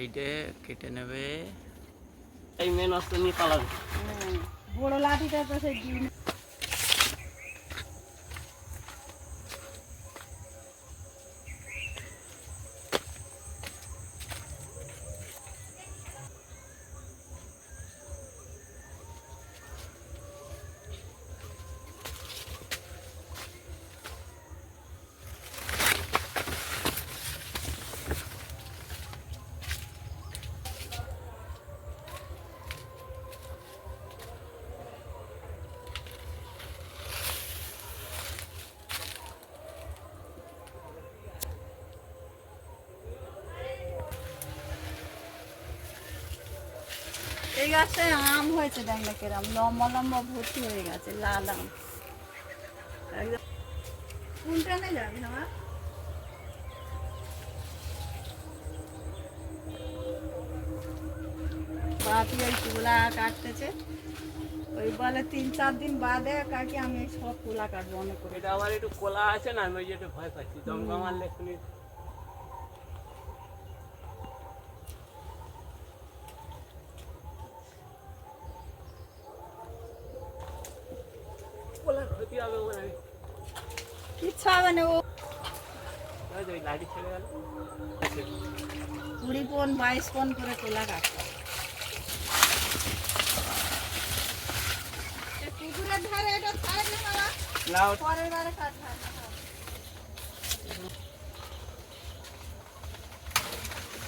এইটা কেটে নেবে। এই মেন অস্ত্র নিয়ে পালাবে বড় লাঠিটা তো সেই আম হয়েছে দেখ না কেরাম। লম্বা লম্বা ভর্তি হয়ে গেছে লাল আম। কোনটা নেই যাবি আমার বাপি ওই কুলা কাটতেছে। ওই বলে তিন চার দিন বাদে কাকি আমি সব কুলা কাটবো অনেক করে। এটা আমার একটু কোলা আছে না আমি ওই একটু ভয় পাচ্ছি। দমকা মারলে এক্ষুনি কোলার ক্ষতি হবে বলে আমি হবে ও কুড়ি পন বাইশ পন করে কুলা কাটতে পুকুরের ধারে এটা ছাড় না বাবা পরের বারে কাট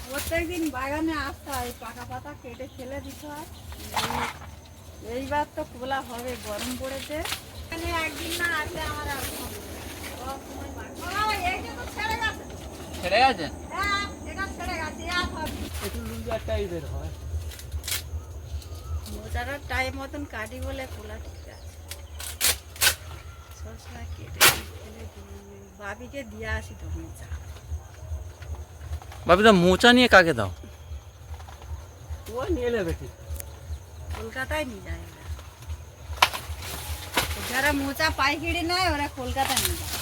প্রত্যেকদিন বাগানে আসতে হয় পাকা পাতা কেটে ফেলে দিতে হয়। এইবার তো খোলা হবে গরম পড়েছে। একদিন না আসলে আমার আর ছেড়ে গেছে। ছেড়ে গেছে হ্যাঁ, এটা ছেড়ে গেছে, আর হবে না। একটু লুজার টাইপের হয় মোচাটা টাইম মতন কাটি বলে খোলা ঠিক আছে সবসময় কেটে ফেলে দিই। বাবিকে দিয়ে আসি তো মোচা বাবিদা মোচা নিয়ে কাকে দাও ও নিয়ে নেবে ঠিক কলকাতায় নিয়ে যায় ওরা যারা মোচা পাইকারি নেয় ওরা কলকাতা নিয়ে যায়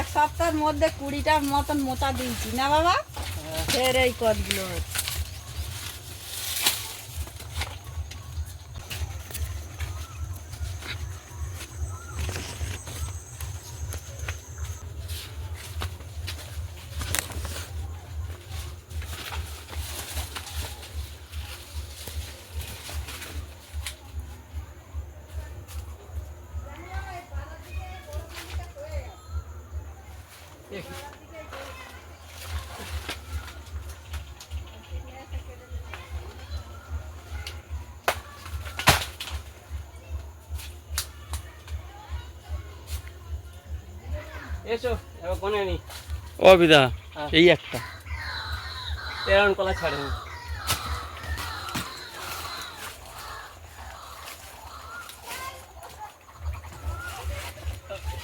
এক সপ্তাহের মধ্যে কুড়িটার মতন মোটা দিয়েছি। না বাবা? ফের এই কদগুলো হচ্ছে। এসো এবার কোনে নি। ও বিদা হ্যাঁ। এই একটা। এরকম কলা ছাড়ে নি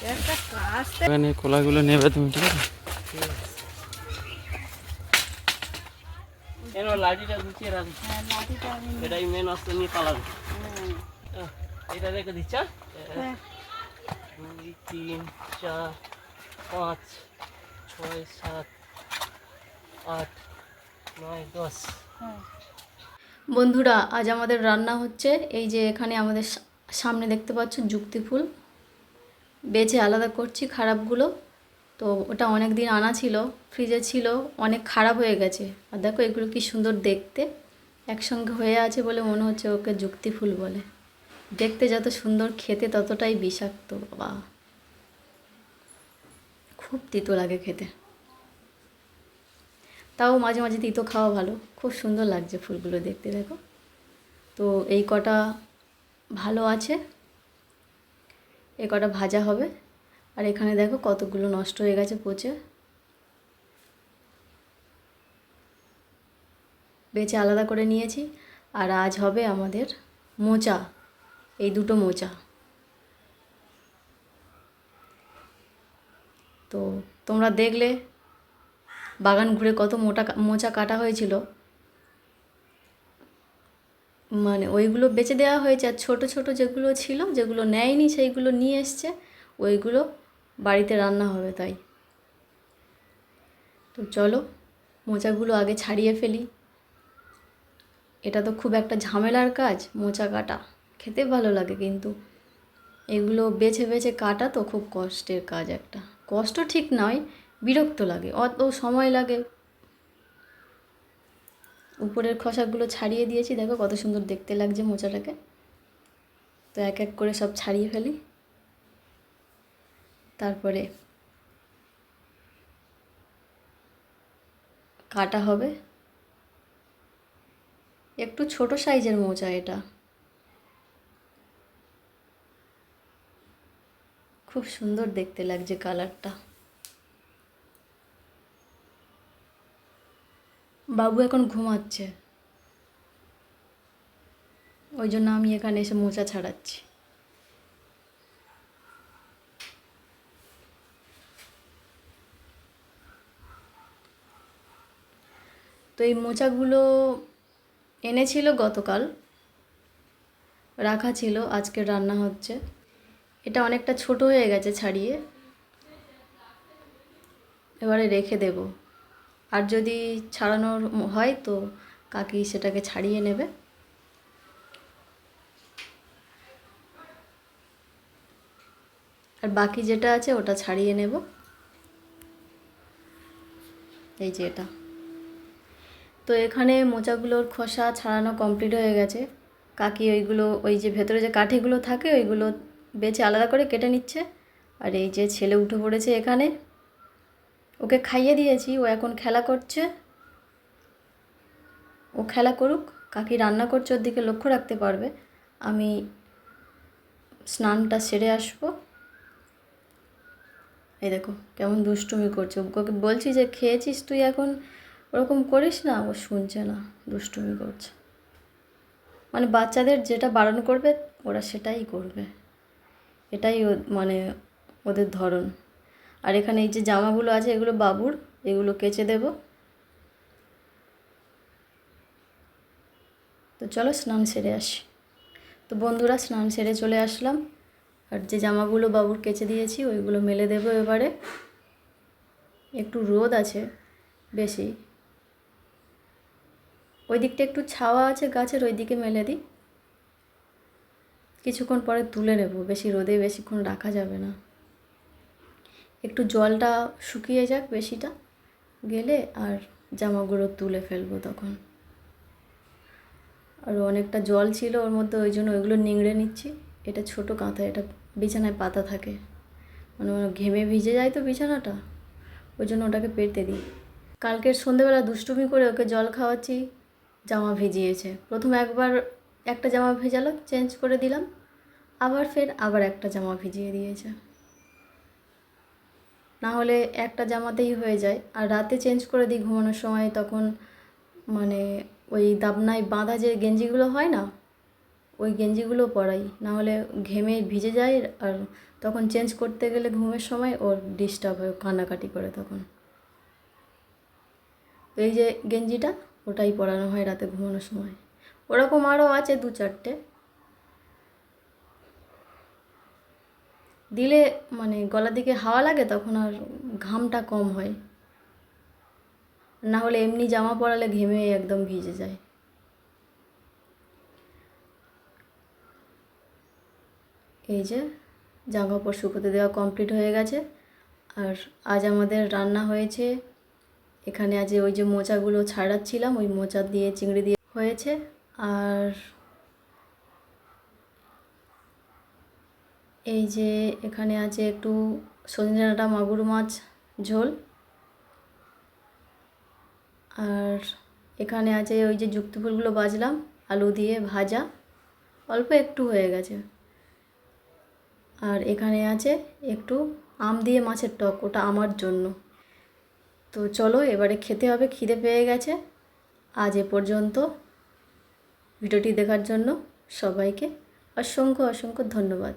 একটা কাজ এখানে কলাগুলো নেবে তুমি ঠিক আছে? এর লাঠিটা গুছিয়ে রাখ। হ্যাঁ লাঠিটা আমি এটাই মেন অস্ত্র নিয়ে পালাবে। হ্যাঁ, এটা রেখে দিচ্ছ? হ্যাঁ। দুই তিন চার পাঁচ ছয় সাত আট নয় দশ। হ্যাঁ। বন্ধুরা আজ আমাদের রান্না হচ্ছে। এই যে এখানে আমাদের সা- সামনে দেখতে পাচ্ছ যুক্তি ফুল। বেছে আলাদা করছি খারাপগুলো। তো ওটা অনেক দিন আনা ছিল ফ্রিজে ছিল, অনেক খারাপ হয়ে গেছে। আর দেখো এগুলো কি সুন্দর দেখতে। একসঙ্গে হয়ে আছে বলে মনে হচ্ছে ওকে যুক্তি ফুল বলে। দেখতে যত সুন্দর, খেতে ততটাই বিষাক্ত, বাবা। খুব তিতো লাগে খেতে। তাও মাঝে মাঝে তিতো খাওয়া ভালো। খুব সুন্দর লাগছে ফুলগুলো দেখতে, দেখো। তো এই কটা ভালো আছে। এই কটা ভাজা হবে। আর এখানে দেখো কতগুলো নষ্ট হয়ে গেছে পচে। বেছে আলাদা করে নিয়েছি। আর আজ হবে আমাদের মোচা, এই দুটো মোচা। তো তোমরা দেখলে বাগান ঘুরে কত মোটা মোচা কাটা হয়েছিল। মানে ওইগুলো বেচে দেওয়া হয়েছে আর ছোটো ছোটো যেগুলো ছিল, যেগুলো নেয়নি সেইগুলো নিয়ে এসছে, ওইগুলো বাড়িতে রান্না হবে তাই। তো চলো, মোচাগুলো আগে ছাড়িয়ে ফেলি। এটা তো খুব একটা ঝামেলার কাজ, মোচা কাটা। খেতে ভালো লাগে কিন্তু। এগুলো বেছে বেছে কাটা তো খুব কষ্টের কাজ একটা। কষ্ট ঠিক নয়, বিরক্ত লাগে, অত সময় লাগে। উপরের খোসাগুলো ছাড়িয়ে দিয়েছি। দেখো কত সুন্দর দেখতে লাগছে মোচাটাকে। তো এক এক করে সব ছাড়িয়ে ফেলি। তারপরে কাটা হবে। একটু ছোট সাইজের মোচা এটা। খুব সুন্দর দেখতে লাগছে কালারটা। বাবু এখন ঘুমাচ্ছে। ওই জন্য আমি এখানে এসে মোচা ছাড়াচ্ছি। তো এই মোচাগুলো এনেছিল গতকাল। রাখা ছিল, আজকে রান্না হচ্ছে। এটা অনেকটা ছোট হয়ে গেছে ছাড়িয়ে। এবারে রেখে দেব। আর যদি ছাড়ানোর হয় তো কাকি সেটাকে ছাড়িয়ে নেবে। আর বাকি যেটা আছে ওটা ছাড়িয়ে নেব। এই যে এটা। তো এখানে মোচাগুলোর খোসা ছাড়ানো কমপ্লিট হয়ে গেছে। কাকি ওইগুলো, ওই যে ভেতরে যে কাঠিগুলো থাকে ওইগুলো বেছে আলাদা করে কেটে নিচ্ছে। আর এই যে ছেলে উঠে পড়েছে এখানে। ওকে খাইয়ে দিয়েছি, ও এখন খেলা করছে। ও খেলা করুক, কাকি রান্না করছে, ওর দিকে লক্ষ্য রাখতে পারবে। আমি স্নানটা সেরে আসব। এই দেখো, কেমন দুষ্টুমি করছে। ওকে বলছি যে, খেয়েছিস তুই এখন? ওরকম করিস না, ও শুনছে না, দুষ্টুমি করছে। মানে বাচ্চাদের যেটা বারণ করবে, ওরা সেটাই করবে। এটাই মানে ওদের ধরন। আর এখানে এই যে জামাগুলো আছে, এগুলো বাবুর, এগুলো কেচে দেব। তো চলো স্নান সেরে আসি। তো বন্ধুরা, স্নান সেরে চলে আসলাম। আর যে জামাগুলো বাবুর কেচে দিয়েছি, ওইগুলো মেলে দেবো এবারে। একটু রোদ আছে, বেশি। ওই দিকটা একটু ছাওয়া আছে গাছের, ওই দিকে মেলে দিই। কিছুক্ষণ পরে তুলে নেব, বেশি রোদে বেশিক্ষণ রাখা যাবে না। একটু জলটা শুকিয়ে যাক বেশিটা, গেলে আর জামাগুলো তুলে ফেলব তখন। আর অনেকটা জল ছিল ওর মধ্যে, ওই জন্য ওইগুলো নিংড়ে নিচ্ছি। এটা ছোট কাঁথা, এটা বিছানায় পাতা থাকে। মানে ঘেমে ভিজে যায় তো বিছানাটা, ওই জন্য ওটাকে পেতে দিই। কালকের সন্ধেবেলা দুষ্টুমি করে ওকে জল খাওয়াচ্ছি, জামা ভিজিয়েছে। প্রথম একবার একটা জামা ভেজালো, চেঞ্জ করে দিলাম, আবার ফের আবার একটা জামা ভিজিয়ে দিয়েছে। না হলে একটা জামাতেই হয়ে যায়। আর রাতে চেঞ্জ করে দিই ঘুমানোর সময়, তখন মানে ওই দাবনায় বাঁধা যে গেঞ্জিগুলো হয় না, ওই গেঞ্জিগুলো পরাই। না হলে ঘেমে ভিজে যায়, আর তখন চেঞ্জ করতে গেলে ঘুমের সময় ওর ডিস্টার্ব হয় কান্নাকাটি করে তখন। এই যে গেঞ্জিটা, ওটাই পরানো হয় রাতে ঘুমানোর সময়। ওরকম আরও আছে দু চারটে। দিলে মানে গলা দিকে হাওয়া লাগে তখন আর ঘামটা কম হয়। না হলে এমনি জামা পরালে ঘেমে একদম ভিজে যায়। এই যে জামা কাপড় শুকোতে দেওয়া কমপ্লিট হয়ে গেছে। আর আজ আমাদের রান্না হয়েছে। এখানে আজ ওই যে মোচাগুলো ছাড়াচ্ছিলাম, ওই মোচা দিয়ে চিংড়ি দিয়ে হয়েছে। আর এই যে এখানে আছে একটু সজনে ডাঁটা মাগুর মাছ ঝোল। আর এখানে আছে ওই যে যুক্তি ফুলগুলো বাজলাম আলু দিয়ে ভাজা, অল্প একটু হয়ে গেছে। আর এখানে আছে একটু আম দিয়ে মাছের টক, ওটা আমার জন্য। তো চলো এবারে খেতে হবে, খিদে পেয়ে গেছে। আজ এ পর্যন্ত ভিডিওটি দেখার জন্য সবাইকে অসংখ্য অসংখ্য ধন্যবাদ।